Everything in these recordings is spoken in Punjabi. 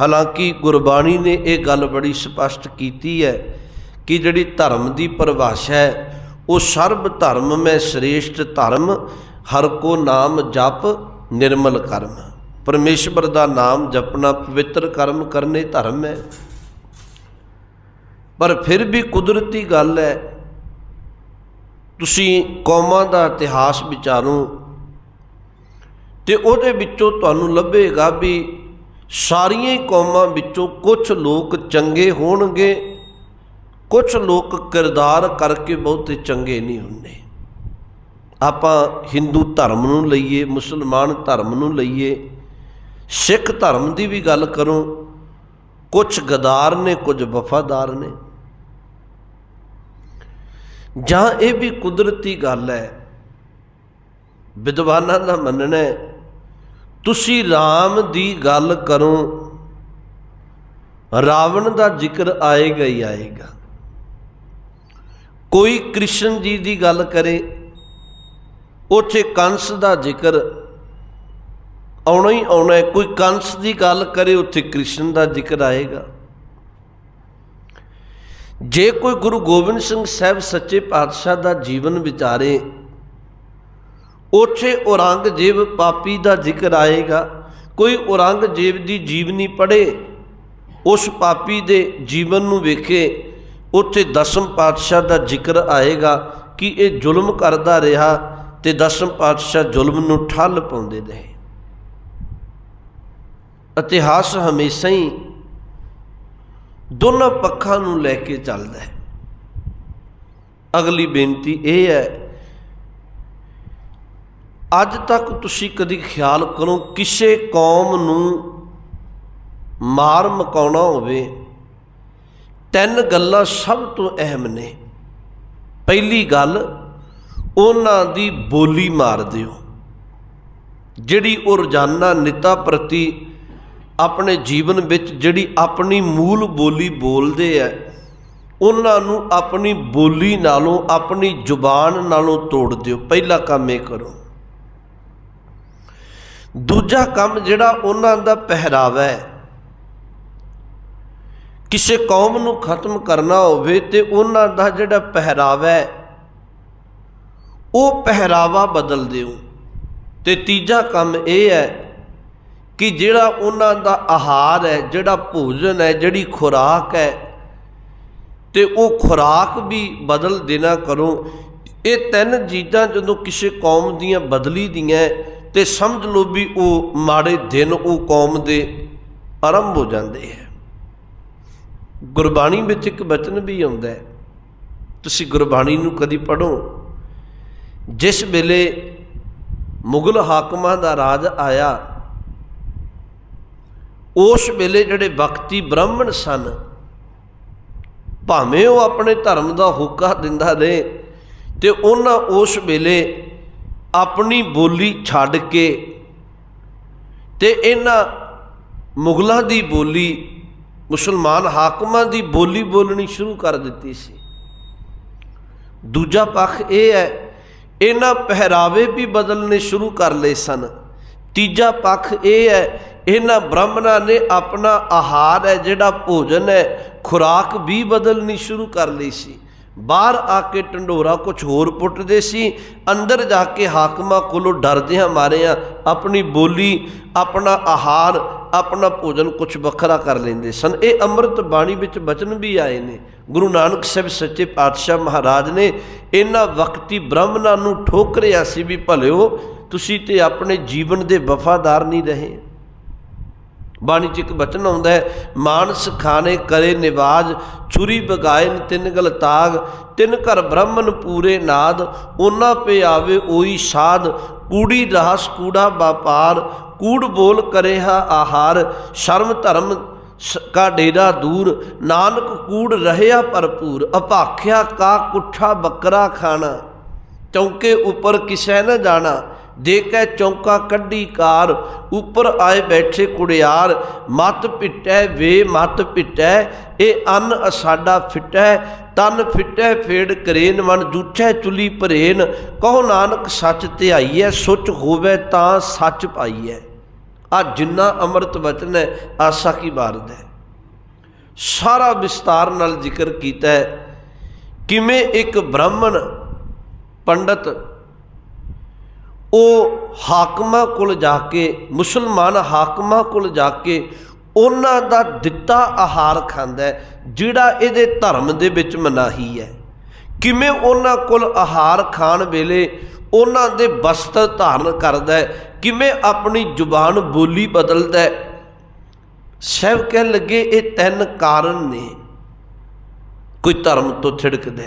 ਹਾਲਾਂਕਿ ਗੁਰਬਾਣੀ ਨੇ ਇਹ ਗੱਲ ਬੜੀ ਸਪਸ਼ਟ ਕੀਤੀ ਹੈ ਕਿ ਜਿਹੜੀ ਧਰਮ ਦੀ ਪਰਿਭਾਸ਼ਾ ਹੈ, ਉਹ ਸਰਬ ਧਰਮ ਮੈਂ ਸ੍ਰੇਸ਼ਟ ਧਰਮ, ਹਰ ਕੋ ਨਾਮ ਜਪ ਨਿਰਮਲ ਕਰਮ। ਪਰਮੇਸ਼ਵਰ ਦਾ ਨਾਮ ਜਪਣਾ ਪਵਿੱਤਰ ਕਰਮ ਕਰਨੇ ਧਰਮ ਹੈ। ਪਰ ਫਿਰ ਵੀ ਕੁਦਰਤੀ ਗੱਲ ਹੈ, ਤੁਸੀਂ ਕੌਮਾਂ ਦਾ ਇਤਿਹਾਸ ਵਿਚਾਰੋ ਤੇ ਉਹਦੇ ਵਿੱਚੋਂ ਤੁਹਾਨੂੰ ਲੱਭੇਗਾ ਵੀ ਸਾਰੀਆਂ ਹੀ ਕੌਮਾਂ ਵਿੱਚੋਂ ਕੁਝ ਲੋਕ ਚੰਗੇ ਹੋਣਗੇ ਕੁਝ ਲੋਕ ਕਿਰਦਾਰ ਕਰਕੇ ਬਹੁਤੇ ਚੰਗੇ ਨਹੀਂ ਹੁੰਦੇ। ਆਪਾਂ ਹਿੰਦੂ ਧਰਮ ਨੂੰ ਲਈਏ, ਮੁਸਲਮਾਨ ਧਰਮ ਨੂੰ ਲਈਏ, ਸਿੱਖ ਧਰਮ ਦੀ ਵੀ ਗੱਲ ਕਰੋ ਕੁਝ ਗਦਾਰ ਨੇ, ਕੁਝ ਵਫਾਦਾਰ ਨੇ। ਜਾਂ ਇਹ ਵੀ ਕੁਦਰਤੀ ਗੱਲ ਹੈ, ਵਿਦਵਾਨਾਂ ਦਾ ਮੰਨਣਾ ਹੈ ਤੁਸੀਂ RAM ਦੀ ਗੱਲ ਕਰੋ। ਰਾਵਣ ਦਾ ਜ਼ਿਕਰ ਆਏਗਾ ਹੀ ਆਏਗਾ। ਕੋਈ ਕ੍ਰਿਸ਼ਨ ਜੀ ਦੀ ਗੱਲ ਕਰੇ, ਉੱਥੇ ਕੰਸ ਦਾ ਜ਼ਿਕਰ ਆਉਣਾ ਹੀ ਆਉਣਾ ਹੈ। ਕੋਈ ਕੰਸ ਦੀ ਗੱਲ ਕਰੇ, ਉੱਥੇ ਕ੍ਰਿਸ਼ਨ ਦਾ ਜ਼ਿਕਰ ਆਏਗਾ। ਜੇ ਕੋਈ ਗੁਰੂ ਗੋਬਿੰਦ ਸਿੰਘ ਸਾਹਿਬ ਸੱਚੇ ਪਾਤਸ਼ਾਹ ਦਾ ਜੀਵਨ ਵਿਚਾਰੇ ਉੱਥੇ ਔਰੰਗਜ਼ੇਬ ਪਾਪੀ ਦਾ ਜ਼ਿਕਰ ਆਏਗਾ। ਕੋਈ ਔਰੰਗਜ਼ੇਬ ਦੀ ਜੀਵਨੀ ਪੜ੍ਹੇ। ਉਸ ਪਾਪੀ ਦੇ ਜੀਵਨ ਨੂੰ ਵੇਖੇ, ਉੱਥੇ ਦਸਮ ਪਾਤਸ਼ਾਹ ਦਾ ਜ਼ਿਕਰ ਆਏਗਾ ਕਿ ਇਹ ਜ਼ੁਲਮ ਕਰਦਾ ਰਿਹਾ ਤੇ ਦਸਮ ਪਾਤਸ਼ਾਹ ਜ਼ੁਲਮ ਨੂੰ ਠੱਲ ਪਾਉਂਦੇ ਰਹੇ। ਇਤਿਹਾਸ ਹਮੇਸ਼ਾ ਹੀ ਦੋਨਾਂ ਪੱਖਾਂ ਨੂੰ ਲੈ ਕੇ ਚੱਲਦਾ ਹੈ। ਅਗਲੀ ਬੇਨਤੀ ਇਹ ਹੈ ਅੱਜ ਤੱਕ ਤੁਸੀਂ ਕਦੀ ਖਿਆਲ ਕਰੋ ਕਿਸੇ ਕੌਮ ਨੂੰ ਮਾਰ ਮਕਾਉਣਾ ਹੋਵੇ। ਤਿੰਨ ਗੱਲਾਂ ਸਭ ਤੋਂ ਅਹਿਮ ਨੇ। ਪਹਿਲੀ ਗੱਲ, ਉਹਨਾਂ ਦੀ ਬੋਲੀ ਮਾਰ ਦਿਓ। ਜਿਹੜੀ ਉਹ ਰੋਜ਼ਾਨਾ ਨਿਤਾ ਪ੍ਰਤੀ ਆਪਣੇ ਜੀਵਨ ਵਿੱਚ ਜਿਹੜੀ ਆਪਣੀ ਮੂਲ ਬੋਲੀ ਬੋਲਦੇ ਆ, ਉਹਨਾਂ ਨੂੰ ਆਪਣੀ ਬੋਲੀ ਨਾਲੋਂ, ਆਪਣੀ ਜ਼ੁਬਾਨ ਨਾਲੋਂ ਤੋੜ ਦਿਓ। ਪਹਿਲਾ ਕੰਮ ਇਹ ਕਰੋ। ਦੂਜਾ ਕੰਮ ਜਿਹੜਾ ਉਹਨਾਂ ਦਾ ਪਹਿਰਾਵਾ ਹੈ। ਕਿਸੇ ਕੌਮ ਨੂੰ ਖਤਮ ਕਰਨਾ ਹੋਵੇ ਤੇ ਉਹਨਾਂ ਦਾ ਜਿਹੜਾ ਪਹਿਰਾਵਾ ਹੈ, ਉਹ ਪਹਿਰਾਵਾ ਬਦਲ ਦਿਓ ਤੇ ਤੀਜਾ ਕੰਮ ਇਹ ਹੈ ਕਿ ਜਿਹੜਾ ਉਹਨਾਂ ਦਾ ਆਹਾਰ ਹੈ, ਜਿਹੜਾ ਭੋਜਨ ਹੈ, ਜਿਹੜੀ ਖੁਰਾਕ ਹੈ, ਤੇ ਉਹ ਖੁਰਾਕ ਵੀ ਬਦਲ ਦੇਣਾ ਕਰੋ। ਇਹ ਤਿੰਨ ਚੀਜ਼ਾਂ ਜਦੋਂ ਕਿਸੇ ਕੌਮ ਦੀਆਂ ਬਦਲੀ ਦੀਆਂ ਤੇ ਸਮਝ ਲਓ ਵੀ ਉਹ ਮਾੜੇ ਦਿਨ ਉਹ ਕੌਮ ਦੇ ਆਰੰਭ ਹੋ ਜਾਂਦੇ ਹੈ। ਗੁਰਬਾਣੀ ਵਿੱਚ ਇੱਕ ਬਚਨ ਵੀ ਆਉਂਦਾ ਹੈ। ਤੁਸੀਂ ਗੁਰਬਾਣੀ ਨੂੰ ਕਦੀ ਪੜੋ ਜਿਸ ਵੇਲੇ ਮੁਗਲ ਹਾਕਮਾਂ ਦਾ ਰਾਜ ਆਇਆ, ਉਸ ਵੇਲੇ ਜਿਹੜੇ ਵਕਤੀ ਬ੍ਰਾਹਮਣ ਸਨ, ਭਾਵੇਂ ਉਹ ਆਪਣੇ ਧਰਮ ਦਾ ਹੁਕਾ ਦਿੰਦਾ ਰਹੇ, ਤੇ ਉਹਨਾਂ ਉਸ ਵੇਲੇ ਆਪਣੀ ਬੋਲੀ ਛੱਡ ਕੇ ਤੇ ਇਹਨਾਂ ਮੁਗਲਾਂ ਦੀ ਬੋਲੀ, ਮੁਸਲਮਾਨ ਹਾਕਮਾਂ ਦੀ ਬੋਲੀ ਬੋਲਣੀ ਸ਼ੁਰੂ ਕਰ ਦਿੱਤੀ ਸੀ। ਦੂਜਾ ਪੱਖ ਇਹ ਹੈ, ਇਹਨਾਂ ਪਹਿਰਾਵੇ ਵੀ ਬਦਲਨੇ ਸ਼ੁਰੂ ਕਰ ਲਏ ਸਨ। ਤੀਜਾ ਪੱਖ ਇਹ ਹੈ, ਇਹਨਾਂ ਬ੍ਰਾਹਮਣਾਂ ਨੇ ਆਪਣਾ ਆਹਾਰ ਹੈ, ਜਿਹੜਾ ਭੋਜਨ ਹੈ, ਖੁਰਾਕ ਵੀ ਬਦਲਣੀ ਸ਼ੁਰੂ ਕਰ ਲਈ ਸੀ। ਬਾਹਰ ਆ ਕੇ ਢੰਡੋਰਾ ਕੁਝ ਹੋਰ ਪੁੱਟਦੇ ਸੀ, ਅੰਦਰ ਜਾ ਕੇ ਹਾਕਮਾਂ ਕੋਲੋਂ ਡਰਦਿਆਂ ਮਾਰਿਆਂ ਆਪਣੀ ਬੋਲੀ, ਆਪਣਾ ਆਹਾਰ, ਆਪਣਾ ਭੋਜਨ ਕੁਝ ਵੱਖਰਾ ਕਰ ਲੈਂਦੇ ਸਨ। ਇਹ ਅੰਮ੍ਰਿਤ ਬਾਣੀ ਵਿੱਚ ਬਚਨ ਵੀ ਆਏ ਨੇ। ਗੁਰੂ ਨਾਨਕ ਸਾਹਿਬ ਸੱਚੇ ਪਾਤਸ਼ਾਹ ਮਹਾਰਾਜ ਨੇ ਇਹਨਾਂ ਵਕਤੀ ਬ੍ਰਾਹਮਣਾਂ ਨੂੰ ਠੋਕਰਿਆ ਸੀ ਵੀ ਭਲਿਓ, ਤੁਸੀਂ ਤੇ ਆਪਣੇ ਜੀਵਨ ਦੇ ਵਫਾਦਾਰ ਨਹੀਂ ਰਹੇ। ਬਾਣੀ ਚ ਇੱਕ ਬਚਨ ਆਉਂਦਾ ਹੈ, ਮਾਨਸ ਖਾਣੇ ਕਰੇ ਨਿਵਾਜ, ਛੁਰੀ ਬਗਾਇਨ ਤਿੰਨ ਗਲ ਤਾਗ, ਤਿੰਨ ਘਰ ਬ੍ਰਹਮਨ ਪੂਰੇ ਨਾਦ, ਉਹਨਾਂ ਪੇ ਆਵੇ ਉਹੀ ਸਾਧ, ਕੂੜੀ ਰਹਾਸ ਕੂੜਾ ਵਪਾਰ, ਕੂੜ ਬੋਲ ਕਰਿਆ ਆਹਾਰ, ਸ਼ਰਮ ਧਰਮ ਕਾ ਡੇਰਾ ਦੂਰ, ਨਾਨਕ ਕੂੜ ਰਹਿਆ ਭਰਪੂਰ, ਅਭਾਖਿਆ ਕਾ ਕੁੱਠਾ ਬੱਕਰਾ ਖਾਣਾ, ਚੌਂਕੇ ਉੱਪਰ ਕਿਸੈ ਨਾ ਜਾਣਾ ਦੇ ਕੇ ਚੌਂਕਾ ਕੱਢੀ ਕਾਰ, ਉੱਪਰ ਆਏ ਬੈਠੇ ਕੁੜਿਆਰ, ਮਤ ਪਿੱਟੈ, ਵੇ ਮਤ ਪਿੱਟੈ, ਇਹ ਅੰਨ ਅਸਾਡਾ ਫਿੱਟੈ, ਤਨ ਫਿੱਟੈ, ਫੇੜ ਕਰੇਨ, ਮਨ ਜੂਠੈ ਚੁਲੀ ਭਰੇਨ, ਕਹੋ ਨਾਨਕ ਸੱਚ ਧਿਆਈਐ ਸੁਚ ਹੋਵੇ ਤਾਂ ਸੱਚ ਪਾਈਐ। ਆ ਜਿੰਨਾ ਅੰਮ੍ਰਿਤ ਵਚਨ ਹੈ, ਆਸਾ ਕੀ ਬਾਰਦ ਹੈ। ਸਾਰਾ ਵਿਸਤਾਰ ਨਾਲ ਜ਼ਿਕਰ ਕੀਤਾ ਹੈ, ਕਿਵੇਂ ਇੱਕ ਬ੍ਰਾਹਮਣ ਪੰਡਤ ਉਹ ਹਾਕਮਾਂ ਕੋਲ ਜਾ ਕੇ, ਮੁਸਲਮਾਨ ਹਾਕਮਾਂ ਕੋਲ ਜਾ ਕੇ ਉਹਨਾਂ ਦਾ ਦਿੱਤਾ ਆਹਾਰ ਖਾਂਦਾ ਜਿਹੜਾ ਇਹਦੇ ਧਰਮ ਦੇ ਵਿੱਚ ਮਨਾਹੀ ਹੈ। ਕਿਵੇਂ ਉਹਨਾਂ ਕੋਲ ਆਹਾਰ ਖਾਣ ਵੇਲੇ ਉਹਨਾਂ ਦੇ ਵਸਤਰ ਧਾਰਨ ਕਰਦਾ ਕਿਵੇਂ ਆਪਣੀ ਜ਼ੁਬਾਨ ਬੋਲੀ ਬਦਲਦਾ ਹੈ। ਸਹਿਬ ਕਹਿਣ ਲੱਗੇ, ਇਹ ਤਿੰਨ ਕਾਰਨ ਨੇ। ਕੋਈ ਧਰਮ ਤੋਂ ਛਿੜਕਦਾ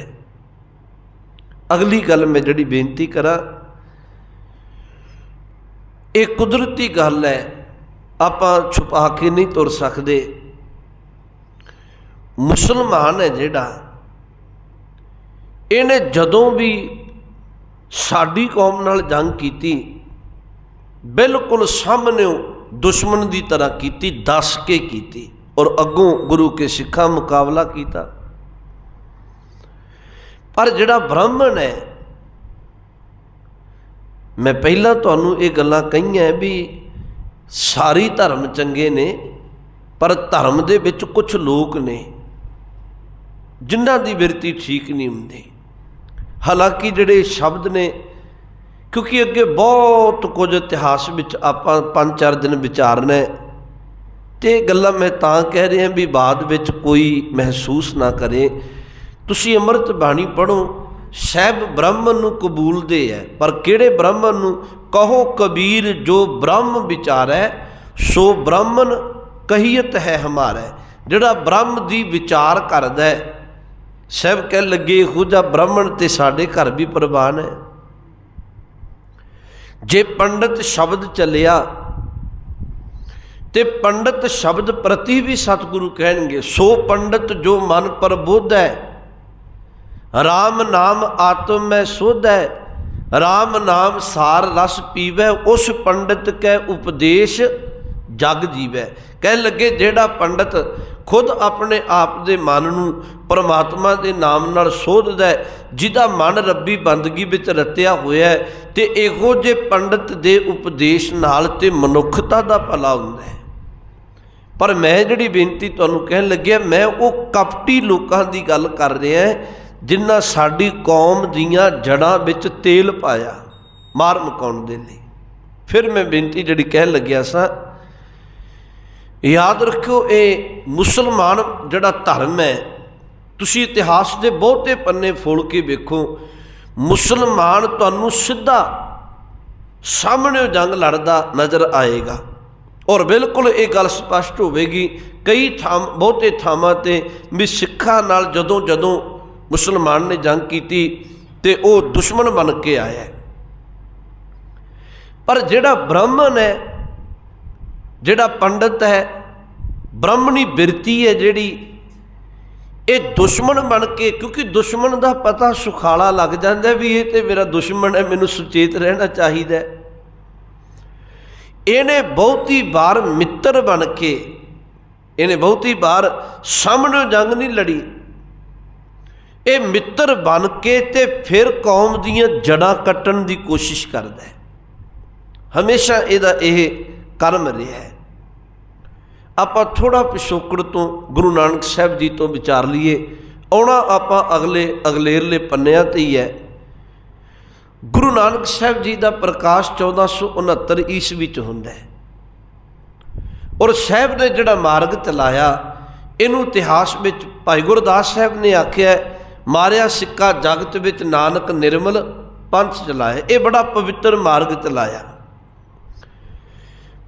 ਅਗਲੀ ਗੱਲ ਮੈਂ ਜਿਹੜੀ ਬੇਨਤੀ ਕਰਾਂ ਇਹ ਕੁਦਰਤੀ ਗੱਲ ਹੈ, ਆਪਾਂ ਛੁਪਾ ਕੇ ਨਹੀਂ ਤੁਰ ਸਕਦੇ। ਮੁਸਲਮਾਨ ਹੈ ਜਿਹੜਾ, ਇਹਨੇ ਜਦੋਂ ਵੀ ਸਾਡੀ ਕੌਮ ਨਾਲ ਜੰਗ ਕੀਤੀ, ਬਿਲਕੁਲ ਸਾਹਮਣੇੋਂ ਦੁਸ਼ਮਣ ਦੀ ਤਰ੍ਹਾਂ ਕੀਤੀ, ਦੱਸ ਕੇ ਕੀਤੀ ਔਰ ਅੱਗੋਂ ਗੁਰੂ ਕੇ ਸਿੱਖਾਂ ਮੁਕਾਬਲਾ ਕੀਤਾ। ਪਰ ਜਿਹੜਾ ਬ੍ਰਾਹਮਣ ਹੈ ਮੈਂ ਪਹਿਲਾਂ ਤੁਹਾਨੂੰ ਇਹ ਗੱਲਾਂ ਕਹੀਆਂ ਵੀ ਸਾਰੀ ਧਰਮ ਚੰਗੇ ਨੇ, ਪਰ ਧਰਮ ਦੇ ਵਿੱਚ ਕੁਝ ਲੋਕ ਨੇ ਜਿਨ੍ਹਾਂ ਦੀ ਬਿਰਤੀ ਠੀਕ ਨਹੀਂ ਹੁੰਦੀ। ਹਾਲਾਂਕਿ ਜਿਹੜੇ ਸ਼ਬਦ ਨੇ, ਕਿਉਂਕਿ ਅੱਗੇ ਬਹੁਤ ਕੁਝ ਇਤਿਹਾਸ ਵਿੱਚ ਆਪਾਂ ਪੰਜ ਚਾਰ ਦਿਨ ਵਿਚਾਰਨਾ ਤੇ ਇਹ ਗੱਲਾਂ ਮੈਂ ਤਾਂ ਕਹਿ ਰਿਹਾ ਵੀ ਬਾਅਦ ਵਿੱਚ ਕੋਈ ਮਹਿਸੂਸ ਨਾ ਕਰੇ। ਤੁਸੀਂ ਅੰਮ੍ਰਿਤ ਬਾਣੀ ਪੜੋ ਸਹਿਬ ਬ੍ਰਾਹਮਣ ਨੂੰ ਕਬੂਲਦੇ ਹੈ ਪਰ ਕਿਹੜੇ ਬ੍ਰਾਹਮਣ ਨੂੰ? ਕਹੋ ਕਬੀਰ ਜੋ ਬ੍ਰਹਮ ਵਿਚਾਰੈ, ਸੋ ਬ੍ਰਾਹਮਣ ਕਹੀਤ ਹੈ ਹਮਾਰਾ, ਜਿਹੜਾ ਬ੍ਰਹਮ ਦੀ ਵਿਚਾਰ ਕਰਦਾ। ਹੈ ਸਹਿਬ ਕਹਿ ਲੱਗੇ, ਇਹੋ ਜਿਹਾ ਬ੍ਰਾਹਮਣ ਤੇ ਸਾਡੇ ਘਰ ਵੀ ਪ੍ਰਵਾਨ ਹੈ ਜੇ ਪੰਡਤ ਸ਼ਬਦ ਚੱਲਿਆ, ਤੇ ਪੰਡਤ ਸ਼ਬਦ ਪ੍ਰਤੀ ਵੀ ਸਤਿਗੁਰੂ ਕਹਿਣਗੇ, ਸੋ ਪੰਡਤ ਜੋ ਮਨ ਪ੍ਰਬੁੱਧ ਹੈ RAM ਨਾਮ ਆਤਮ ਮੈਂ ਸੁਧ ਹੈ RAM ਨਾਮ ਸਾਰ ਰਸ ਪੀਵੈ, ਉਸ ਪੰਡਿਤ ਕੈ ਉਪਦੇਸ਼ ਜਗ ਜੀਵੈ। ਕਹਿ ਲੱਗੇ, ਜਿਹੜਾ ਪੰਡਤ ਖੁਦ ਆਪਣੇ ਆਪ ਦੇ ਮਨ ਨੂੰ ਪਰਮਾਤਮਾ ਦੇ ਨਾਮ ਨਾਲ ਸੋਧਦਾ ਜਿਹਦਾ ਮਨ ਰੱਬੀ ਬੰਦਗੀ ਵਿੱਚ ਰਤਿਆ ਹੋਇਆ ਹੈ, ਤੇ ਇਹੋ ਜੇ ਪੰਡਤ ਦੇ ਉਪਦੇਸ਼ ਨਾਲ ਤੇ ਮਨੁੱਖਤਾ ਦਾ ਭਲਾ ਹੁੰਦਾ ਹੈ। ਪਰ ਮੈਂ ਜਿਹੜੀ ਬੇਨਤੀ ਤੁਹਾਨੂੰ ਕਹਿਣ ਲੱਗਿਆ, ਮੈਂ ਉਹ ਕਪਟੀ ਲੋਕਾਂ ਦੀ ਗੱਲ ਕਰ ਰਿਹਾ ਜਿਨ੍ਹਾਂ ਸਾਡੀ ਕੌਮ ਦੀਆਂ ਜੜਾਂ ਵਿੱਚ ਤੇਲ ਪਾਇਆ, ਮਾਰ ਮਕਾਉਣ ਦੇ ਲਈ। ਫਿਰ ਮੈਂ ਬੇਨਤੀ ਜਿਹੜੀ ਕਹਿਣ ਲੱਗਿਆ ਸਾਂ, ਯਾਦ ਰੱਖਿਓ, ਇਹ ਮੁਸਲਮਾਨ ਜਿਹੜਾ ਧਰਮ ਹੈ, ਤੁਸੀਂ ਇਤਿਹਾਸ ਦੇ ਬਹੁਤੇ ਪੰਨੇ ਫੋਲ ਕੇ ਵੇਖੋ, ਮੁਸਲਮਾਨ ਤੁਹਾਨੂੰ ਸਿੱਧਾ ਸਾਹਮਣੇ ਜੰਗ ਲੜਦਾ ਨਜ਼ਰ ਆਏਗਾ। ਔਰ ਬਿਲਕੁਲ ਇਹ ਗੱਲ ਸਪਸ਼ਟ ਹੋਵੇਗੀ, ਕਈ ਥਾਂ, ਬਹੁਤੇ ਥਾਵਾਂ ਤੇ ਵੀ ਸਿੱਖਾਂ ਨਾਲ ਜਦੋਂ ਜਦੋਂ ਮੁਸਲਮਾਨ ਨੇ ਜੰਗ ਕੀਤੀ ਤੇ ਉਹ ਦੁਸ਼ਮਣ ਬਣ ਕੇ ਆਇਆ ਪਰ ਜਿਹੜਾ ਬ੍ਰਾਹਮਣ ਹੈ, ਜਿਹੜਾ ਪੰਡਤ ਹੈ, ਬ੍ਰਾਹਮਣੀ ਬਿਰਤੀ ਹੈ ਜਿਹੜੀ, ਇਹ ਦੁਸ਼ਮਣ ਬਣ ਕੇ, ਕਿਉਂਕਿ ਦੁਸ਼ਮਣ ਦਾ ਪਤਾ ਸੁਖਾਲਾ ਲੱਗ ਜਾਂਦਾ ਵੀ ਇਹ ਤੇ ਮੇਰਾ ਦੁਸ਼ਮਣ ਹੈ, ਮੈਨੂੰ ਸੁਚੇਤ ਰਹਿਣਾ ਚਾਹੀਦਾ ਇਹਨੇ ਬਹੁਤੀ ਵਾਰ ਮਿੱਤਰ ਬਣ ਕੇ, ਇਹਨੇ ਬਹੁਤੀ ਵਾਰ ਸਾਹਮਣੇ ਜੰਗ ਨਹੀਂ ਲੜੀ। ਇਹ ਮਿੱਤਰ ਬਣ ਕੇ ਤੇ ਫਿਰ ਕੌਮ ਦੀਆਂ ਜੜਾਂ ਕੱਟਣ ਦੀ ਕੋਸ਼ਿਸ਼ ਕਰਦਾ ਹੈ। ਹਮੇਸ਼ਾ ਇਹਦਾ ਇਹ ਕਰਮ ਰਿਹਾ ਹੈ। ਆਪਾਂ ਥੋੜਾ ਪਿਛੋਕੜ ਤੋਂ ਗੁਰੂ ਨਾਨਕ ਸਾਹਿਬ ਜੀ ਤੋਂ ਵਿਚਾਰ ਲਈਏ। ਆਉਣਾ ਆਪਾਂ ਅਗਲੇ ਅਗਲੇਰਲੇ ਪੰਨਿਆਂ ਤੇ ਹੀ ਹੈ। ਗੁਰੂ ਨਾਨਕ ਸਾਹਿਬ ਜੀ ਦਾ ਪ੍ਰਕਾਸ਼ 1469 ਈਸਵੀ ਚ ਹੁੰਦਾ ਹੈ। ਔਰ ਸਾਹਿਬ ਨੇ ਜਿਹੜਾ ਮਾਰਗ ਚਲਾਇਆ, ਇਹਨੂੰ ਇਤਿਹਾਸ ਵਿੱਚ ਭਾਈ ਗੁਰਦਾਸ ਸਾਹਿਬ ਨੇ ਆਖਿਆ ਮਾਰਿਆ ਸਿੱਕਾ ਜਗਤ ਵਿੱਚ ਨਾਨਕ ਨਿਰਮਲ ਪੰਥ ਚਲਾਇਆ ਇਹ ਬੜਾ ਪਵਿੱਤਰ ਮਾਰਗ ਚਲਾਇਆ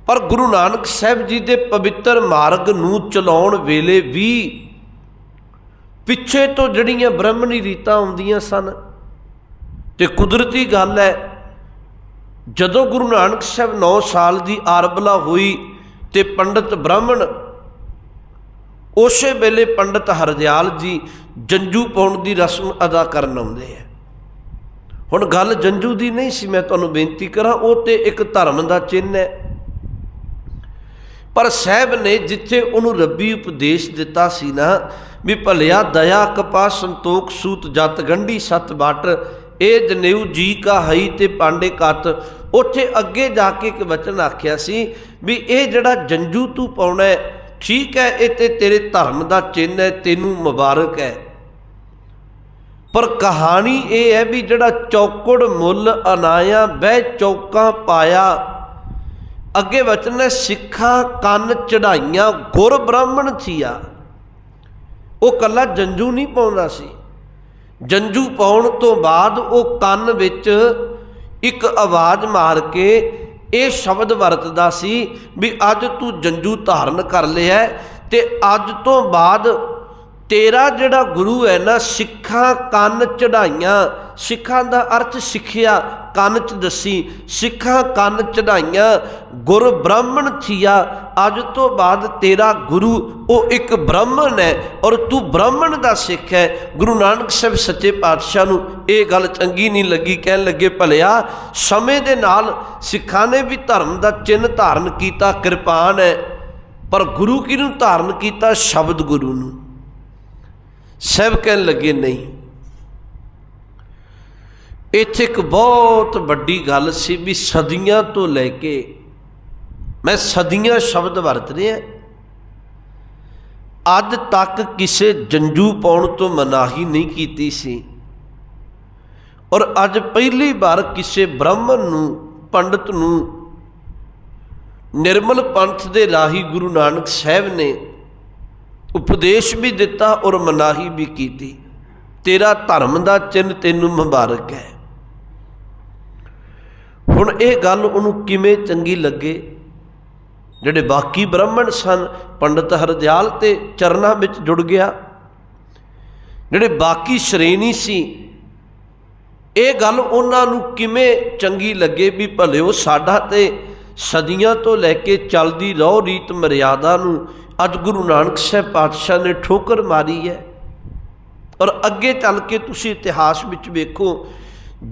ਪਰ ਗੁਰੂ ਨਾਨਕ ਸਾਹਿਬ ਜੀ ਦੇ ਪਵਿੱਤਰ ਮਾਰਗ ਨੂੰ ਚਲਾਉਣ ਵੇਲੇ ਵੀ ਪਿੱਛੇ ਤੋਂ ਜਿਹੜੀਆਂ ਬ੍ਰਹਮਣੀ ਰੀਤਾਂ ਆਉਂਦੀਆਂ ਸਨ, ਤੇ ਕੁਦਰਤੀ ਗੱਲ ਹੈ, ਜਦੋਂ ਗੁਰੂ ਨਾਨਕ ਸਾਹਿਬ 9 ਸਾਲ ਦੀ ਆਰਬਲਾ ਹੋਈ ਤੇ ਪੰਡਤ ਬ੍ਰਾਹਮਣ, ਉਸੇ ਵੇਲੇ ਪੰਡਤ ਹਰਦਿਆਲ ਜੀ ਜੰਜੂ ਪਾਉਣ ਦੀ ਰਸਮ ਅਦਾ ਕਰਨ ਆਉਂਦੇ ਆ। ਹੁਣ ਗੱਲ ਜੰਜੂ ਦੀ ਨਹੀਂ ਸੀ, ਮੈਂ ਤੁਹਾਨੂੰ ਬੇਨਤੀ ਕਰਾਂ, ਉਹ ਤੇ ਇੱਕ ਧਰਮ ਦਾ ਚਿੰਨ ਹੈ। ਪਰ ਸਾਹਿਬ ਨੇ ਜਿੱਥੇ ਉਹਨੂੰ ਰੱਬੀ ਉਪਦੇਸ਼ ਦਿੱਤਾ ਸੀ ਨਾ, ਵੀ ਭਲਿਆ ਦਇਆ ਕਪਾ ਸੰਤੋਖ, ਸੂਤ, ਜਤ, ਗੰਢੀ, ਸਤ, ਬਾਟ ਇਹ ਜਨੇਊ, ਜੀ ਕਾ ਹਈ ਤੇ ਪਾਂਡੇ ਕਤ, ਉੱਥੇ ਅੱਗੇ ਜਾ ਕੇ ਇੱਕ ਵਚਨ ਆਖਿਆ ਸੀ ਵੀ ਇਹ ਜਿਹੜਾ ਜੰਜੂ ਤੂੰ ਪਾਉਣਾ ਠੀਕ ਹੈ, ਇਹ ਤੇ ਤੇਰੇ ਧਰਮ ਦਾ ਚਿੰਨ੍ਹ ਹੈ, ਤੈਨੂੰ ਮੁਬਾਰਕ ਹੈ। ਪਰ ਕਹਾਣੀ ਇਹ ਹੈ ਵੀ ਜਿਹੜਾ ਚੌਕੜ ਮੁੱਲ ਅਨਾਇਆ ਬਹਿ ਚੌਕਾਂ ਪਾਇਆ, ਅੱਗੇ ਵਚਨ ਹੈ, ਸਿੱਖਾਂ ਕੰਨ ਚੜਾਈਆਂ ਗੁਰ ਬ੍ਰਾਹਮਣ ਥੀਆ। ਉਹ ਕੱਲਾ ਜੰਜੂ ਨਹੀਂ ਪਾਉਂਦਾ ਸੀ। ਜੰਜੂ ਪਾਉਣ ਤੋਂ ਬਾਅਦ ਉਹ ਕੰਨ ਵਿੱਚ ਇੱਕ ਆਵਾਜ਼ ਮਾਰ ਕੇ ਇਹ ਸ਼ਬਦ ਵਰਤਦਾ ਸੀ ਵੀ ਅੱਜ ਤੂੰ ਜੰਜੂ ਧਾਰਨ ਕਰ ਲਿਆ ਹੈ ਤੇ ਅੱਜ ਤੋਂ ਬਾਅਦ ਤੇਰਾ ਜਿਹੜਾ ਗੁਰੂ ਹੈ ਨਾ, ਸਿੱਖਾਂ ਕੰਨ ਚੜਾਈਆਂ ਸਿੱਖਾਂ ਦਾ ਅਰਥ ਸਿੱਖਿਆ, ਕੰਨ ਚ ਦੱਸੀ, ਸਿੱਖਾਂ ਕੰਨ ਚੜਾਈਆਂ ਗੁਰ ਬ੍ਰਾਹਮਣ ਥੀਆ, ਅੱਜ ਤੋਂ ਬਾਅਦ ਤੇਰਾ ਗੁਰੂ, ਉਹ ਇੱਕ ਬ੍ਰਾਹਮਣ ਹੈ ਔਰ ਤੂੰ ਬ੍ਰਾਹਮਣ ਦਾ ਸਿੱਖ ਹੈ। ਗੁਰੂ ਨਾਨਕ ਸਾਹਿਬ ਸੱਚੇ ਪਾਤਸ਼ਾਹ ਨੂੰ ਇਹ ਗੱਲ ਚੰਗੀ ਨਹੀਂ ਲੱਗੀ, ਕਹਿਣ ਲੱਗੇ, ਭਲਿਆ, ਸਮੇਂ ਦੇ ਨਾਲ ਸਿੱਖਾਂ ਨੇ ਵੀ ਧਰਮ ਦਾ ਚਿੰਨ੍ਹ ਧਾਰਨ ਕੀਤਾ, ਕਿਰਪਾਨ ਹੈ। ਪਰ ਗੁਰੂ ਕਿਹਨੂੰ ਧਾਰਨ ਕੀਤਾ? ਸ਼ਬਦ ਗੁਰੂ ਨੂੰ। ਸਭ ਕਹਿਣ ਲੱਗੇ, ਨਹੀਂ। ਇੱਥੇ ਇੱਕ ਬਹੁਤ ਵੱਡੀ ਗੱਲ ਸੀ ਵੀ ਸਦੀਆਂ ਤੋਂ ਲੈ ਕੇ, ਮੈਂ ਸਦੀਆਂ ਸ਼ਬਦ ਵਰਤ ਰਿਹਾ ਅੱਜ ਤੱਕ ਕਿਸੇ ਜੰਜੂ ਪਾਉਣ ਤੋਂ ਮਨਾਹੀ ਨਹੀਂ ਕੀਤੀ ਸੀ। ਔਰ ਅੱਜ ਪਹਿਲੀ ਵਾਰ ਕਿਸੇ ਬ੍ਰਾਹਮਣ ਨੂੰ, ਪੰਡਤ ਨੂੰ, ਨਿਰਮਲ ਪੰਥ ਦੇ ਰਾਹੀ ਗੁਰੂ ਨਾਨਕ ਸਾਹਿਬ ਨੇ ਉਪਦੇਸ਼ ਵੀ ਦਿੱਤਾ ਔਰ ਮਨਾਹੀ ਵੀ ਕੀਤੀ। ਤੇਰਾ ਧਰਮ ਦਾ ਚਿੰਨ ਤੈਨੂੰ ਮੁਬਾਰਕ ਹੈ। ਹੁਣ ਇਹ ਗੱਲ ਉਹਨੂੰ ਕਿਵੇਂ ਚੰਗੀ ਲੱਗੇ? ਜਿਹੜੇ ਬਾਕੀ ਬ੍ਰਾਹਮਣ ਸਨ, ਪੰਡਤ ਹਰਦਿਆਲ ਤੇ ਚਰਨਾਂ ਵਿੱਚ ਜੁੜ ਗਿਆ। ਜਿਹੜੇ ਬਾਕੀ ਸ਼੍ਰੇਣੀ ਸੀ, ਇਹ ਗੱਲ ਉਹਨਾਂ ਨੂੰ ਕਿਵੇਂ ਚੰਗੀ ਲੱਗੇ ਵੀ ਭਲੇ ਉਹ ਸਾਡਾ ਤੇ ਸਦੀਆਂ ਤੋਂ ਲੈ ਕੇ ਚੱਲਦੀ ਰਹੁ ਰੀਤ ਮਰਿਆਦਾ ਨੂੰ ਅੱਜ ਗੁਰੂ ਨਾਨਕ ਸਾਹਿਬ ਪਾਤਸ਼ਾਹ ਨੇ ਠੋਕਰ ਮਾਰੀ ਹੈ। ਔਰ ਅੱਗੇ ਚੱਲ ਕੇ ਤੁਸੀਂ ਇਤਿਹਾਸ ਵਿੱਚ ਵੇਖੋ,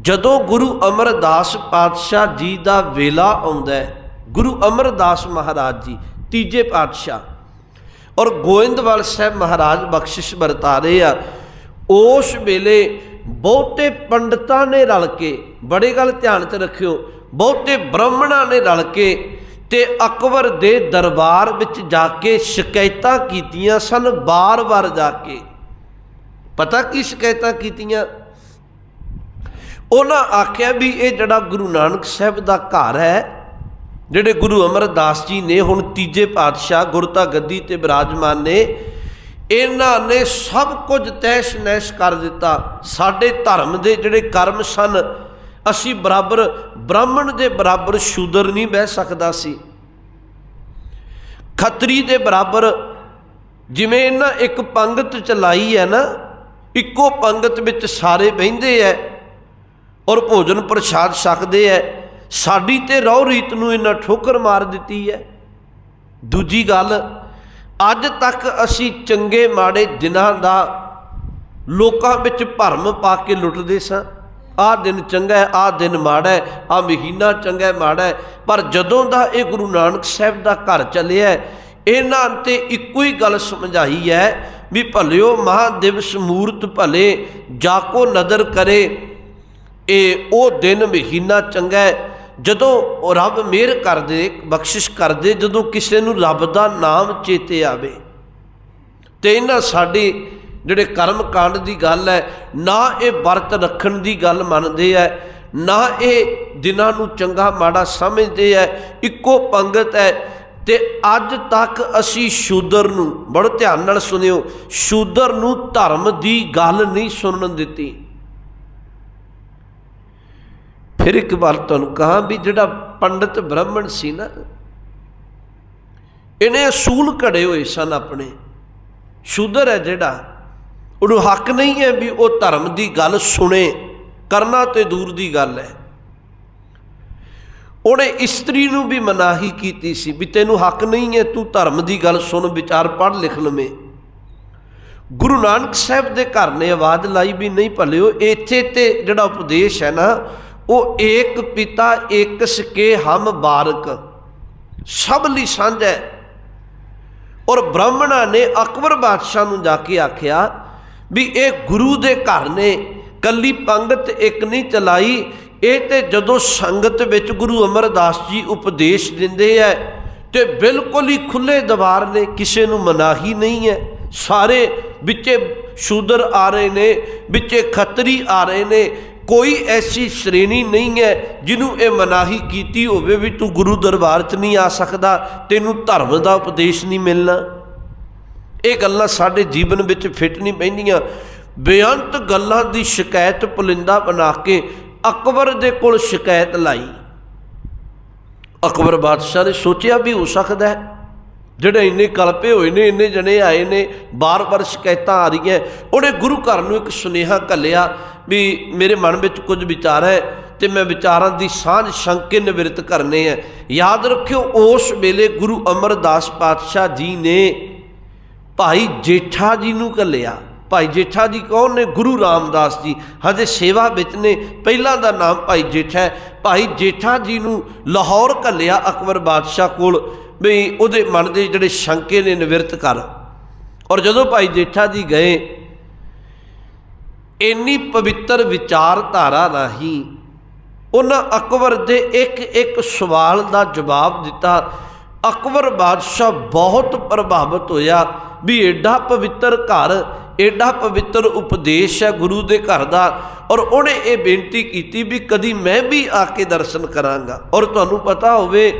ਜਦੋਂ ਗੁਰੂ ਅਮਰਦਾਸ ਪਾਤਸ਼ਾਹ ਜੀ ਦਾ ਵੇਲਾ ਆਉਂਦਾ ਹੈ, ਗੁਰੂ ਅਮਰਦਾਸ ਮਹਾਰਾਜ ਜੀ, ਤੀਜੇ ਪਾਤਸ਼ਾਹ, ਔਰ ਗੋਇੰਦਵਾਲ ਸਾਹਿਬ ਮਹਾਰਾਜ ਬਖਸ਼ਿਸ਼ ਵਰਤਾ ਰਹੇ ਆ, ਉਸ ਵੇਲੇ ਬਹੁਤੇ ਪੰਡਤਾਂ ਨੇ ਰਲ ਕੇ, ਬੜੇ ਗੱਲ ਧਿਆਨ 'ਚ ਰੱਖਿਓ, ਬਹੁਤੇ ਬ੍ਰਾਹਮਣਾਂ ਨੇ ਰਲ ਕੇ ਤੇ ਅਕਬਰ ਦੇ ਦਰਬਾਰ ਵਿੱਚ ਜਾ ਕੇ ਸ਼ਿਕਾਇਤਾਂ ਕੀਤੀਆਂ ਸਨ ਬਾਰ-ਬਾਰ ਜਾ ਕੇ। ਪਤਾ ਕੀ ਸ਼ਿਕਾਇਤਾਂ ਕੀਤੀਆਂ? ਉਹਨਾਂ ਆਖਿਆ ਵੀ ਇਹ ਜਿਹੜਾ ਗੁਰੂ ਨਾਨਕ ਸਾਹਿਬ ਦਾ ਘਰ ਹੈ, ਜਿਹੜੇ ਗੁਰੂ ਅਮਰਦਾਸ ਜੀ ਨੇ ਹੁਣ ਤੀਜੇ ਪਾਤਸ਼ਾਹ ਗੁਰਤਾ ਗੱਦੀ ਤੇ ਬਿਰਾਜਮਾਨ ਨੇ, ਇਹਨਾਂ ਨੇ ਸਭ ਕੁਝ ਤੈਸ਼ ਨੈਸ਼ ਕਰ ਦਿੱਤਾ। ਸਾਡੇ ਧਰਮ ਦੇ ਜਿਹੜੇ ਕਰਮ ਸਨ ਅਸੀਂ ਬਰਾਬਰ, ਬ੍ਰਾਹਮਣ ਦੇ ਬਰਾਬਰ ਸ਼ੂਦਰ ਨਹੀਂ ਬਹਿ ਸਕਦਾ ਸੀ। ਖੱਤਰੀ ਦੇ ਬਰਾਬਰ ਜਿਵੇਂ ਇਹਨਾਂ ਇੱਕ ਪੰਗਤ ਚਲਾਈ ਹੈ ਨਾ, ਇੱਕੋ ਪੰਗਤ ਵਿੱਚ ਸਾਰੇ ਬਹਿੰਦੇ ਐ ਔਰ ਭੋਜਨ ਪ੍ਰਸ਼ਾਦ ਛਕਦੇ ਐ, ਸਾਡੀ ਤੇ ਰਹੁ ਰੀਤ ਨੂੰ ਇਹਨਾਂ ਠੋਕਰ ਮਾਰ ਦਿੱਤੀ ਹੈ ਦੂਜੀ ਗੱਲ, ਅੱਜ ਤੱਕ ਅਸੀਂ ਚੰਗੇ ਮਾੜੇ ਦਿਨਾਂ ਦਾ ਲੋਕਾਂ ਵਿੱਚ ਭਰਮ ਪਾ ਕੇ ਲੁੱਟਦੇ ਸਾਂ। ਆਹ ਦਿਨ ਚੰਗਾ ਹੈ, ਆਹ ਦਿਨ ਮਾੜਾ ਹੈ, ਆਹ ਮਹੀਨਾ ਚੰਗਾ ਹੈ, ਮਾੜਾ ਹੈ। ਪਰ ਜਦੋਂ ਦਾ ਇਹ ਗੁਰੂ ਨਾਨਕ ਸਾਹਿਬ ਦਾ ਘਰ ਚੱਲਿਆ ਇਹਨਾਂ ਤੇ ਇੱਕੋ ਹੀ ਗੱਲ ਸਮਝਾਈ ਹੈ ਵੀ ਭਲਿਓ ਮਹਾ ਦਿਵਸ ਮੂਰਤ ਭਲੇ ਜਾ ਕੋ ਨਦਰ ਕਰੇ, ਇਹ ਉਹ ਦਿਨ ਮਹੀਨਾ ਚੰਗਾ ਹੈ। ਜਦੋਂ ਰੱਬ ਮਿਹਰ ਕਰਦੇ, ਬਖਸ਼ਿਸ਼ ਕਰਦੇ, ਜਦੋਂ ਕਿਸੇ ਨੂੰ ਰੱਬ ਦਾ ਨਾਮ ਚੇਤੇ ਆਵੇ, ਤੇ ਇਹਨਾਂ ਸਾਡੀ ਜਿਹੜੇ ਕਰਮ ਕਾਂਡ ਦੀ ਗੱਲ ਹੈ, ਨਾ ਇਹ ਵਰਤ ਰੱਖਣ ਦੀ ਗੱਲ ਮੰਨਦੇ ਐ ਨਾ ਇਹ ਦਿਨਾਂ ਨੂੰ ਚੰਗਾ ਮਾੜਾ ਸਮਝਦੇ ਐ ਇੱਕੋ ਪੰਗਤ ਹੈ। ਤੇ ਅੱਜ ਤੱਕ ਅਸੀਂ ਸ਼ੂਦਰ ਨੂੰ, ਬੜੇ ਧਿਆਨ ਨਾਲ ਸੁਣਿਓ, ਸ਼ੂਦਰ ਨੂੰ ਧਰਮ ਦੀ ਗੱਲ ਨਹੀਂ ਸੁਣਨ ਦਿੱਤੀ। ਫਿਰ ਇੱਕ ਵਾਰ ਤੁਹਾਨੂੰ ਕਹਾ ਵੀ ਜਿਹੜਾ ਪੰਡਤ ਬ੍ਰਾਹਮਣ ਸੀ ਨਾ, ਇਹਨੇ ਅਸੂਲ ਘੜੇ ਹੋਏ ਸਨ ਆਪਣੇ। ਸ਼ੂਦਰ ਹੈ ਜਿਹੜਾ ਉਹਨੂੰ ਹੱਕ ਨਹੀਂ ਹੈ ਵੀ ਉਹ ਧਰਮ ਦੀ ਗੱਲ ਸੁਣੇ ਕਰਨਾ ਤੇ ਦੂਰ ਦੀ ਗੱਲ ਹੈ। ਉਹਨੇ ਇਸਤਰੀ ਨੂੰ ਵੀ ਮਨਾਹੀ ਕੀਤੀ ਸੀ ਵੀ ਤੈਨੂੰ ਹੱਕ ਨਹੀਂ ਹੈ ਤੂੰ ਧਰਮ ਦੀ ਗੱਲ ਸੁਣ, ਵਿਚਾਰ ਪੜ੍ਹ, ਲਿਖ, ਲਵੇਂ। ਗੁਰੂ ਨਾਨਕ ਸਾਹਿਬ ਦੇ ਘਰ ਨੇ ਆਵਾਜ਼ ਲਾਈ ਵੀ ਨਹੀਂ ਭਲਿਓ, ਇੱਥੇ ਤੇ ਜਿਹੜਾ ਉਪਦੇਸ਼ ਹੈ ਨਾ, ਉਹ ਏਕ ਪਿਤਾ, ਏਕ ਸਕੇ, ਹਮ ਬਾਰਕ। ਸਭ ਲਈ ਸਾਂਝਾ ਹੈ। ਔਰ ਬ੍ਰਾਹਮਣਾਂ ਨੇ ਅਕਬਰ ਬਾਦਸ਼ਾਹ ਨੂੰ ਜਾ ਕੇ ਆਖਿਆ ਵੀ ਇਹ ਗੁਰੂ ਦੇ ਘਰ ਨੇ। ਕੱਲੀ ਪੰਗਤ ਇੱਕ ਨਹੀਂ ਚਲਾਈ। ਇਹ ਤੇ ਜਦੋਂ ਸੰਗਤ ਵਿੱਚ ਗੁਰੂ ਅਮਰਦਾਸ ਜੀ ਉਪਦੇਸ਼ ਦਿੰਦੇ ਐ ਤੇ ਬਿਲਕੁਲ ਹੀ ਖੁੱਲੇ ਦਵਾਰ ਨੇ, ਕਿਸੇ ਨੂੰ ਮਨਾਹੀ ਨਹੀਂ ਹੈ ਸਾਰੇ ਵਿੱਚੇ ਸ਼ੂਦਰ ਆ ਰਹੇ ਨੇ, ਵਿੱਚੇ ਖੱਤਰੀ ਆ ਰਹੇ ਨੇ। ਕੋਈ ਐਸੀ ਸ਼੍ਰੇਣੀ ਨਹੀਂ ਹੈ ਜਿਹਨੂੰ ਇਹ ਮਨਾਹੀ ਕੀਤੀ ਹੋਵੇ ਵੀ ਤੂੰ ਗੁਰੂ ਦਰਬਾਰ 'ਚ ਨਹੀਂ ਆ ਸਕਦਾ, ਤੈਨੂੰ ਧਰਮ ਦਾ ਉਪਦੇਸ਼ ਨਹੀਂ ਮਿਲਣਾ। ਇਹ ਗੱਲਾਂ ਸਾਡੇ ਜੀਵਨ ਵਿੱਚ ਫਿੱਟ ਨਹੀਂ ਪੈਂਦੀਆਂ। ਬੇਅੰਤ ਗੱਲਾਂ ਦੀ ਸ਼ਿਕਾਇਤ ਪੁਲਿੰਦਾ ਬਣਾ ਕੇ ਅਕਬਰ ਦੇ ਕੋਲ ਸ਼ਿਕਾਇਤ ਲਾਈ। ਅਕਬਰ ਬਾਦਸ਼ਾਹ ਨੇ ਸੋਚਿਆ ਵੀ ਹੋ ਸਕਦਾ ਹੈ। ਜਿਹੜੇ ਇੰਨੇ ਕਲਪੇ ਹੋਏ ਨੇ, ਇੰਨੇ ਜਣੇ ਆਏ ਨੇ, ਬਾਰ-ਬਾਰ ਸ਼ਿਕਾਇਤਾਂ ਆ ਰਹੀਆਂ। ਉਹਨੇ ਗੁਰੂ ਘਰ ਨੂੰ ਇੱਕ ਸੁਨੇਹਾ ਘੱਲਿਆ ਵੀ ਮੇਰੇ ਮਨ ਵਿੱਚ ਕੁਝ ਵਿਚਾਰ ਹੈ ਤੇ ਮੈਂ ਵਿਚਾਰਾਂ ਦੀ ਸਾਂਝ ਸ਼ੰਕੇ ਨਿਵਰਤ ਕਰਨੇ ਹੈ। ਯਾਦ ਰੱਖਿਓ, ਉਸ ਵੇਲੇ ਗੁਰੂ ਅਮਰਦਾਸ ਪਾਤਸ਼ਾਹ ਜੀ ਨੇ ਭਾਈ ਜੇਠਾ ਜੀ ਨੂੰ ਘੱਲਿਆ ਭਾਈ ਜੇਠਾ ਜੀ ਕੌਣ ਨੇ? ਗੁਰੂ ਰਾਮਦਾਸ ਜੀ। ਹਜੇ ਸੇਵਾ ਵਿੱਚ ਨੇ। ਪਹਿਲਾਂ ਦਾ ਨਾਮ ਭਾਈ ਜੇਠਾ ਹੈ। ਭਾਈ ਜੇਠਾ ਜੀ ਨੂੰ ਲਾਹੌਰ ਘੱਲਿਆ ਅਕਬਰ ਬਾਦਸ਼ਾਹ ਕੋਲ। ਵੀ ਉਹਦੇ ਮਨ ਦੇ ਜਿਹੜੇ ਸ਼ੰਕੇ ਨੇ, ਨਿਵਰਤ ਕਰ। ਔਰ ਜਦੋਂ ਭਾਈ ਜੇਠਾ ਜੀ ਗਏ, ਇੰਨੀ ਪਵਿੱਤਰ ਵਿਚਾਰਧਾਰਾ ਰਾਹੀਂ ਉਹਨਾਂ ਅਕਬਰ ਦੇ ਇੱਕ ਇੱਕ ਸਵਾਲ ਦਾ ਜਵਾਬ ਦਿੱਤਾ। ਅਕਬਰ ਬਾਦਸ਼ਾਹ ਬਹੁਤ ਪ੍ਰਭਾਵਿਤ ਹੋਇਆ ਵੀ ਐਡਾ ਪਵਿੱਤਰ ਘਰ ਐਡਾ ਪਵਿੱਤਰ ਉਪਦੇਸ਼ ਹੈ ਗੁਰੂ ਦੇ ਘਰ ਦਾ ਔਰ ਉਹਨੇ ਇਹ ਬੇਨਤੀ ਕੀਤੀ ਵੀ ਕਦੀ ਮੈਂ ਵੀ ਆ ਕੇ ਦਰਸ਼ਨ ਕਰਾਂਗਾ। ਔਰ ਤੁਹਾਨੂੰ ਪਤਾ ਹੋਵੇ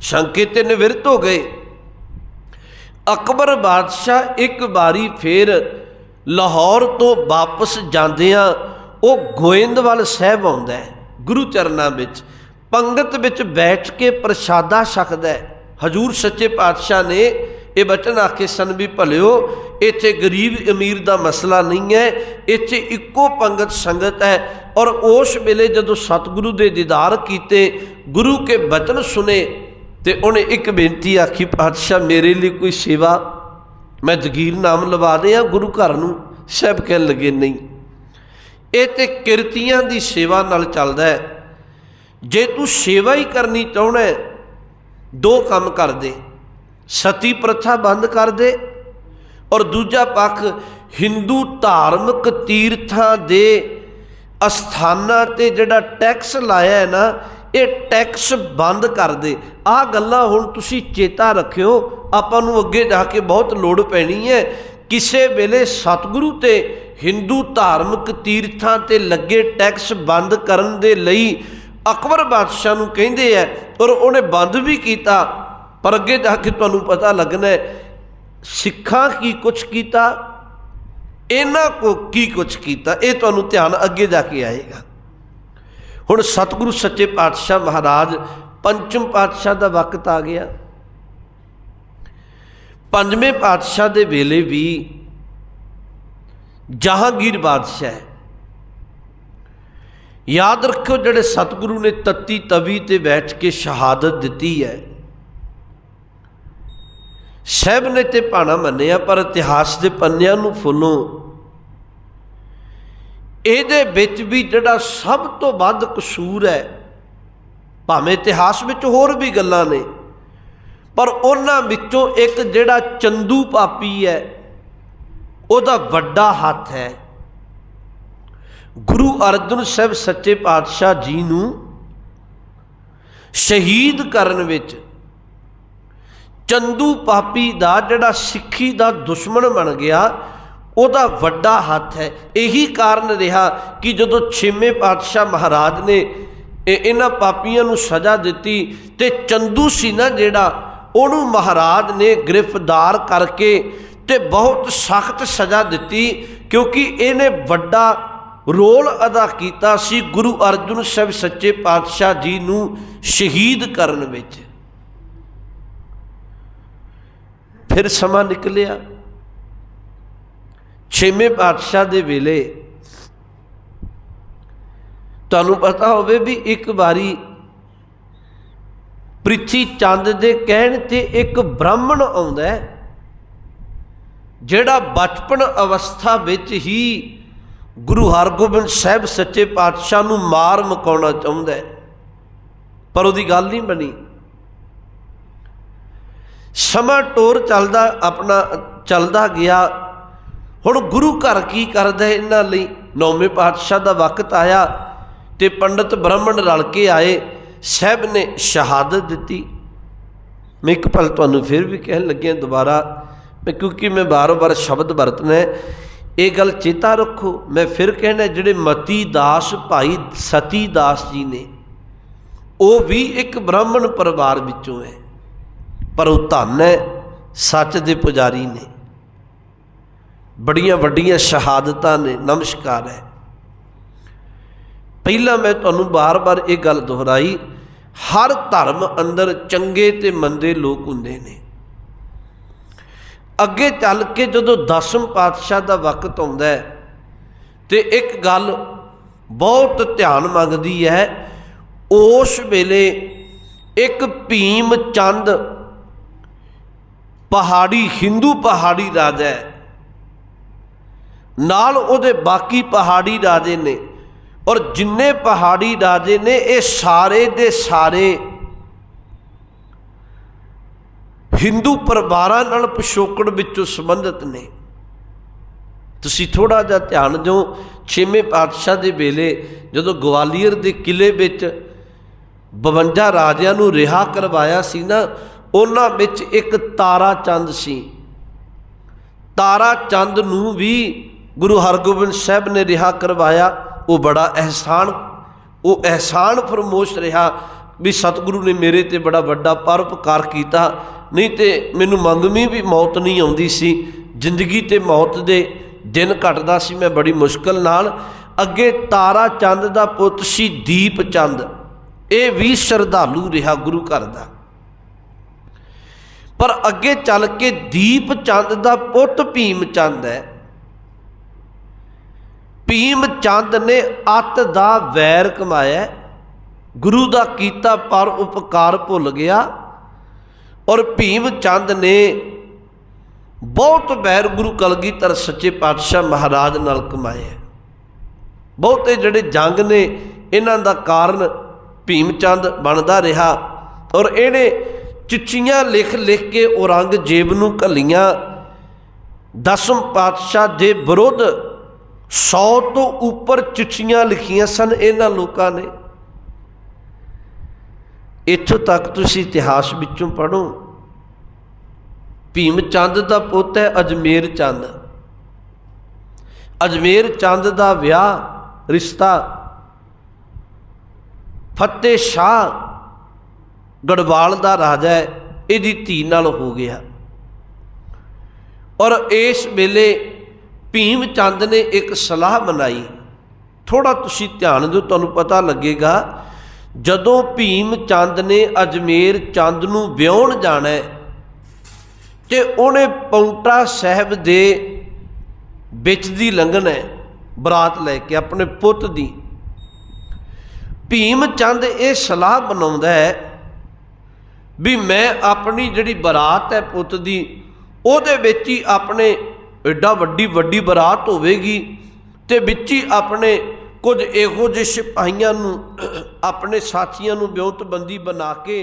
ਸ਼ੰਕੇ ਤੇ ਨਿਵਰਤ ਹੋ ਗਏ। ਅਕਬਰ ਬਾਦਸ਼ਾਹ ਇੱਕ ਵਾਰੀ ਫੇਰ ਲਾਹੌਰ ਤੋਂ ਵਾਪਸ ਜਾਂਦਿਆਂ ਉਹ ਗੋਇੰਦਵਾਲ ਸਾਹਿਬ ਆਉਂਦਾ ਹੈ, ਗੁਰੂ ਚਰਨਾਂ ਵਿੱਚ। ਪੰਗਤ ਵਿੱਚ ਬੈਠ ਕੇ ਪ੍ਰਸ਼ਾਦਾ ਛਕਦਾ ਹੈ। ਹਜੂਰ ਸੱਚੇ ਪਾਤਸ਼ਾਹ ਨੇ ਇਹ ਬਚਨ ਆਖੇ ਸਨ ਵੀ ਭਲਿਓ, ਇੱਥੇ ਗਰੀਬ ਅਮੀਰ ਦਾ ਮਸਲਾ ਨਹੀਂ ਹੈ, ਇੱਥੇ ਇੱਕੋ ਪੰਗਤ ਸੰਗਤ ਹੈ। ਔਰ ਉਸ ਵੇਲੇ ਜਦੋਂ ਸਤਿਗੁਰੂ ਦੇ ਦੀਦਾਰ ਕੀਤੇ, ਗੁਰੂ ਕੇ ਬਚਨ ਸੁਨੇ ਤੇ ਉਹਨੇ ਇੱਕ ਬੇਨਤੀ ਆਖੀ, ਪਾਤਸ਼ਾਹ, ਮੇਰੇ ਲਈ ਕੋਈ ਸੇਵਾ, ਮੈਂ ਜਗੀਰ ਨਾਮ ਲਵਾ ਦਿਆਂ, ਗੁਰੂ ਘਰ ਨੂੰ ਸਭ ਕਹਿਣ ਲੱਗੇ, ਨਹੀਂ। ਇਹ ਤੇ ਕਿਰਤੀਆਂ ਦੀ ਸੇਵਾ ਨਾਲ ਚੱਲਦਾ ਹੈ। ਜੇ ਤੂੰ ਸੇਵਾ ਹੀ ਕਰਨੀ ਚਾਹੁੰਦਾ ਹੈ ਦੋ ਕੰਮ ਕਰਦੇ। ਸਤੀ ਪ੍ਰਥਾ ਬੰਦ ਕਰ ਦੇ ਔਰ ਦੂਜਾ ਪੱਖ ਹਿੰਦੂ ਧਾਰਮਿਕ ਤੀਰਥਾਂ ਦੇ ਅਸਥਾਨਾਂ ਤੇ ਜਿਹੜਾ ਟੈਕਸ ਲਾਇਆ ਹੈ ਨਾ, ਇਹ ਟੈਕਸ ਬੰਦ ਕਰ ਦੇ ਆਹ ਗੱਲਾਂ ਹੁਣ ਤੁਸੀਂ ਚੇਤਾ ਰੱਖਿਓ, ਆਪਾਂ ਨੂੰ ਅੱਗੇ ਜਾ ਕੇ ਬਹੁਤ ਲੋੜ ਪੈਣੀ ਹੈ। ਕਿਸੇ ਵੇਲੇ ਸਤਿਗੁਰੂ ਤੇ ਹਿੰਦੂ ਧਾਰਮਿਕ ਤੀਰਥਾਂ ਤੇ ਲੱਗੇ ਟੈਕਸ ਬੰਦ ਕਰਨ ਦੇ ਲਈ ਅਕਬਰ ਬਾਦਸ਼ਾਹ ਨੂੰ ਕਹਿੰਦੇ ਐ ਔਰ ਉਹਨੇ ਬੰਦ ਵੀ ਕੀਤਾ, ਪਰ ਅੱਗੇ ਜਾ ਕੇ ਤੁਹਾਨੂੰ ਪਤਾ ਲੱਗਣਾ ਸਿੱਖਾਂ ਕੀ ਕੁਛ ਕੀਤਾ, ਇਹਨਾਂ ਕੋ ਕੀ ਕੁਛ ਕੀਤਾ, ਇਹ ਤੁਹਾਨੂੰ ਧਿਆਨ ਅੱਗੇ ਜਾ ਕੇ ਆਏਗਾ। ਹੁਣ ਸਤਿਗੁਰੂ ਸੱਚੇ ਪਾਤਸ਼ਾਹ ਮਹਾਰਾਜ, ਪੰਚਮ ਪਾਤਸ਼ਾਹ ਦਾ ਵਕਤ ਆ ਗਿਆ। ਪੰਜਵੇਂ ਪਾਤਸ਼ਾਹ ਦੇ ਵੇਲੇ ਵੀ ਜਹਾਂਗੀਰ ਬਾਦਸ਼ਾਹ ਹੈ। ਯਾਦ ਰੱਖਿਓ ਜਿਹੜੇ ਸਤਿਗੁਰੂ ਨੇ ਤੱਤੀ ਤਵੀ ਤੇ ਬੈਠ ਕੇ ਸ਼ਹਾਦਤ ਦਿੱਤੀ ਹੈ। ਸਹਿਬ ਨੇ ਤੇ ਭਾਣਾ ਮੰਨਿਆ, ਪਰ ਇਤਿਹਾਸ ਦੇ ਪੰਨਿਆਂ ਨੂੰ ਫੁੱਲੋ। ਇਹਦੇ ਵਿੱਚ ਵੀ ਜਿਹੜਾ ਸਭ ਤੋਂ ਵੱਧ ਕਸੂਰ ਹੈ, ਭਾਵੇਂ ਇਤਿਹਾਸ ਵਿੱਚ ਹੋਰ ਵੀ ਗੱਲਾਂ ਨੇ, ਪਰ ਉਹਨਾਂ ਵਿੱਚੋਂ ਇੱਕ ਜਿਹੜਾ ਚੰਦੂ ਪਾਪੀ ਹੈ, ਉਹਦਾ ਵੱਡਾ ਹੱਥ ਹੈ। ਗੁਰੂ ਅਰਜਨ ਸਾਹਿਬ ਸੱਚੇ ਪਾਤਸ਼ਾਹ ਜੀ ਨੂੰ ਸ਼ਹੀਦ ਕਰਨ ਵਿੱਚ ਚੰਦੂ ਪਾਪੀ ਦਾ ਜਿਹੜਾ ਸਿੱਖੀ ਦਾ ਦੁਸ਼ਮਣ ਬਣ ਗਿਆ, ਉਹਦਾ ਵੱਡਾ ਹੱਥ ਹੈ। ਇਹੀ ਕਾਰਨ ਰਿਹਾ ਕਿ ਜਦੋਂ ਛੇਵੇਂ ਪਾਤਸ਼ਾਹ ਮਹਾਰਾਜ ਨੇ ਇਹਨਾਂ ਪਾਪੀਆਂ ਨੂੰ ਸਜ਼ਾ ਦਿੱਤੀ ਤੇ ਚੰਦੂ ਸੀ ਨਾ ਜਿਹੜਾ, ਉਹਨੂੰ ਮਹਾਰਾਜ ਨੇ ਗ੍ਰਿਫਤਾਰ ਕਰਕੇ ਤੇ ਬਹੁਤ ਸਖਤ ਸਜ਼ਾ ਦਿੱਤੀ ਕਿਉਂਕਿ ਇਹਨੇ ਵੱਡਾ ਰੋਲ ਅਦਾ ਕੀਤਾ ਸੀ ਗੁਰੂ ਅਰਜਨ ਸਾਹਿਬ ਸੱਚੇ ਪਾਤਸ਼ਾਹ ਜੀ ਨੂੰ ਸ਼ਹੀਦ ਕਰਨ ਵਿੱਚ। ਫਿਰ ਸਮਾਂ ਨਿਕਲਿਆ। ਛੇਵੇਂ ਪਾਤਸ਼ਾਹ ਦੇ ਵੇਲੇ ਤੁਹਾਨੂੰ ਪਤਾ ਹੋਵੇ ਵੀ ਇੱਕ ਵਾਰੀ ਪ੍ਰਿਥੀ ਚੰਦ ਦੇ ਕਹਿਣ ਤੇ ਇੱਕ ਬ੍ਰਾਹਮਣ ਆਉਂਦਾ ਜਿਹੜਾ ਬਚਪਨ ਅਵਸਥਾ ਵਿੱਚ ਹੀ ਗੁਰੂ ਹਰਗੋਬਿੰਦ ਸਾਹਿਬ ਸੱਚੇ ਪਾਤਸ਼ਾਹ ਨੂੰ ਮਾਰ ਮਕਾਉਣਾ ਚਾਹੁੰਦਾ ਹੈ ਪਰ ਉਹਦੀ ਗੱਲ ਨਹੀਂ ਬਣੀ। ਸਮਾਂ ਟੋਰ ਚੱਲਦਾ ਆਪਣਾ ਚੱਲਦਾ ਗਿਆ। ਹੁਣ ਗੁਰੂ ਘਰ ਕੀ ਕਰਦਾ ਇਹਨਾਂ ਲਈ? ਨੌਵੇਂ ਪਾਤਸ਼ਾਹ ਦਾ ਵਕਤ ਆਇਆ ਤੇ ਪੰਡਤ ਬ੍ਰਾਹਮਣ ਰਲ ਕੇ ਆਏ। ਸਹਿਬ ਨੇ ਸ਼ਹਾਦਤ ਦਿੱਤੀ। ਮੈਂ ਇੱਕ ਪਲ ਤੁਹਾਨੂੰ ਫਿਰ ਵੀ ਕਹਿਣ ਲੱਗਿਆ ਦੁਬਾਰਾ ਮੈਂ ਕਿਉਂਕਿ ਮੈਂ ਬਾਰ-ਬਾਰ ਸ਼ਬਦ ਵਰਤਣਾ ਹੈ, ਇਹ ਗੱਲ ਚੇਤਾ ਰੱਖੋ। ਮੈਂ ਫਿਰ ਕਹਿਣਾ ਜਿਹੜੇ ਮਤੀ ਦਾਸ ਭਾਈ ਸਤੀ ਦਾਸ ਜੀ ਨੇ, ਉਹ ਵੀ ਇੱਕ ਬ੍ਰਾਹਮਣ ਪਰਿਵਾਰ ਵਿੱਚੋਂ ਹੈ, ਪਰ ਉਹ ਧੰਨ ਹੈ, ਸੱਚ ਦੇ ਪੁਜਾਰੀ ਨੇ। ਬੜੀਆਂ ਵੱਡੀਆਂ ਸ਼ਹਾਦਤਾਂ ਨੇ, ਨਮਸਕਾਰ ਹੈ। ਪਹਿਲਾਂ ਮੈਂ ਤੁਹਾਨੂੰ ਬਾਰ-ਬਾਰ ਇਹ ਗੱਲ ਦੁਹਰਾਈ, ਹਰ ਧਰਮ ਅੰਦਰ ਚੰਗੇ ਤੇ ਮੰਦੇ ਲੋਕ ਹੁੰਦੇ ਨੇ। ਅੱਗੇ ਚੱਲ ਕੇ ਜਦੋਂ ਦਸਮ ਪਾਤਸ਼ਾਹ ਦਾ ਵਕਤ ਆਉਂਦਾ ਹੈ, ਤੇ ਇੱਕ ਗੱਲ ਬਹੁਤ ਧਿਆਨ ਮੰਗਦੀ ਹੈ, ਉਸ ਵੇਲੇ ਇੱਕ ਭੀਮ ਚੰਦ ਪਹਾੜੀ, ਹਿੰਦੂ ਪਹਾੜੀ ਰਾਜਾ ਹੈ। ਨਾਲ ਉਹਦੇ ਬਾਕੀ ਪਹਾੜੀ ਰਾਜੇ ਨੇ, ਔਰ ਜਿੰਨੇ ਪਹਾੜੀ ਰਾਜੇ ਨੇ, ਇਹ ਸਾਰੇ ਦੇ ਸਾਰੇ ਹਿੰਦੂ ਪਰਿਵਾਰਾਂ ਨਾਲ ਪਿਛੋਕੜ ਵਿੱਚੋਂ ਸੰਬੰਧਿਤ ਨੇ। ਤੁਸੀਂ ਥੋੜਾ ਜਿਹਾ ਧਿਆਨ ਦਿਓ, ਛੇਵੇਂ ਪਾਤਸ਼ਾਹ ਦੇ ਵੇਲੇ ਜਦੋਂ ਗਵਾਲੀਅਰ ਦੇ ਕਿਲੇ ਵਿੱਚ 52 ਰਾਜਿਆਂ ਨੂੰ ਰਿਹਾ ਕਰਵਾਇਆ ਸੀ ਨਾ, ਉਹਨਾਂ ਵਿੱਚ ਇੱਕ ਤਾਰਾ ਚੰਦ ਸੀ। ਤਾਰਾ ਚੰਦ ਨੂੰ ਵੀ ਗੁਰੂ ਹਰਗੋਬਿੰਦ ਸਾਹਿਬ ਨੇ ਰਿਹਾ ਕਰਵਾਇਆ। ਉਹ ਬੜਾ ਅਹਿਸਾਨ, ਉਹ ਅਹਿਸਾਨ ਫਰਮੋਸ਼ ਰਿਹਾ ਵੀ ਸਤਿਗੁਰੂ ਨੇ ਮੇਰੇ ਤੇ ਬੜਾ ਵੱਡਾ ਪਰਉਪਕਾਰ ਕੀਤਾ, ਨਹੀਂ ਤੇ ਮੈਨੂੰ ਮੰਗਮੀ ਵੀ ਮੌਤ ਨਹੀਂ ਆਉਂਦੀ ਸੀ, ਜ਼ਿੰਦਗੀ ਤੇ ਮੌਤ ਦੇ ਦਿਨ ਘਟਦਾ ਸੀ, ਮੈਂ ਬੜੀ ਮੁਸ਼ਕਲ ਨਾਲ ਅੱਗੇ ਤਾਰਾ ਚੰਦ ਦਾ ਪੁੱਤ ਸੀ ਦੀਪ ਚੰਦ, ਇਹ ਵੀ ਸ਼ਰਧਾਲੂ ਰਿਹਾ ਗੁਰੂ ਘਰ ਦਾ। ਪਰ ਅੱਗੇ ਚੱਲ ਕੇ ਦੀਪ ਚੰਦ ਦਾ ਪੁੱਤ ਭੀਮ ਚੰਦ ਹੈ। ਭੀਮ ਚੰਦ ਨੇ ਅੱਤ ਦਾ ਵੈਰ ਕਮਾਇਆ ਗੁਰੂ ਦਾ ਕੀਤਾ ਪਰ ਉਪਕਾਰ ਭੁੱਲ ਗਿਆ। ਔਰ ਭੀਮ ਚੰਦ ਨੇ ਬਹੁਤ ਵੈਰ ਗੁਰੂ ਕਲਗੀਧਰ ਸੱਚੇ ਪਾਤਸ਼ਾਹ ਮਹਾਰਾਜ ਨਾਲ ਕਮਾਏ। ਬਹੁਤੇ ਜਿਹੜੇ ਜੰਗ ਨੇ, ਇਹਨਾਂ ਦਾ ਕਾਰਨ ਭੀਮ ਚੰਦ ਬਣਦਾ ਰਿਹਾ। ਔਰ ਇਹਨੇ ਚਿੱਠੀਆਂ ਲਿਖ ਲਿਖ ਕੇ ਔਰੰਗਜ਼ੇਬ ਨੂੰ ਘੱਲੀਆਂ। ਦਸਮ ਪਾਤਸ਼ਾਹ ਦੇ ਵਿਰੁੱਧ 100 ਤੋਂ ਉੱਪਰ ਚਿੱਠੀਆਂ ਲਿਖੀਆਂ ਸਨ ਇਹਨਾਂ ਲੋਕਾਂ ਨੇ। ਇੱਥੋਂ ਤੱਕ ਤੁਸੀਂ ਇਤਿਹਾਸ ਵਿੱਚੋਂ ਪੜੋ ਭੀਮ ਚੰਦ ਦਾ ਪੁੱਤ ਹੈ ਅਜਮੇਰ ਚੰਦ। ਅਜਮੇਰ ਚੰਦ ਦਾ ਵਿਆਹ ਰਿਸ਼ਤਾ ਫਤਿਹ ਸ਼ਾਹ ਗੜਵਾਲ ਦਾ ਰਾਜਾ ਹੈ, ਇਹਦੀ ਧੀ ਨਾਲ ਹੋ ਗਿਆ। ਔਰ ਇਸ ਵੇਲੇ ਭੀਮ ਚੰਦ ਨੇ ਇੱਕ ਸਲਾਹ ਬਣਾਈ ਥੋੜਾ ਤੁਸੀਂ ਧਿਆਨ ਦਿਓ, ਤੁਹਾਨੂੰ ਪਤਾ ਲੱਗੇਗਾ ਜਦੋਂ ਭੀਮ ਚੰਦ ਨੇ ਅਜਮੇਰ ਚੰਦ ਨੂੰ ਵਿਆਹਣ ਜਾਣਾ ਹੈ ਤੇ ਉਹਨੇ ਪੌਂਟਾ ਸਾਹਿਬ ਦੇ ਵਿੱਚ ਦੀ ਲੰਘਣਾ ਬਰਾਤ ਲੈ ਕੇ ਆਪਣੇ ਪੁੱਤ ਦੀ। ਭੀਮ ਚੰਦ ਇਹ ਸਲਾਹ ਬਣਾਉਂਦਾ ਹੈ ਵੀ ਮੈਂ ਆਪਣੀ ਜਿਹੜੀ ਬਰਾਤ ਹੈ ਪੁੱਤ ਦੀ, ਉਹਦੇ ਵਿੱਚ ਹੀ ਆਪਣੇ ਐਡਾ ਵੱਡੀ ਵੱਡੀ ਬਰਾਤ ਹੋਵੇਗੀ ਤੇ ਵਿੱਚ ਹੀ ਆਪਣੇ ਕੁਝ ਇਹੋ ਜਿਹੇ ਸਿਪਾਹੀਆਂ ਨੂੰ ਆਪਣੇ ਸਾਥੀਆਂ ਨੂੰ ਵਿਉਂਤਬੰਦੀ ਬਣਾ ਕੇ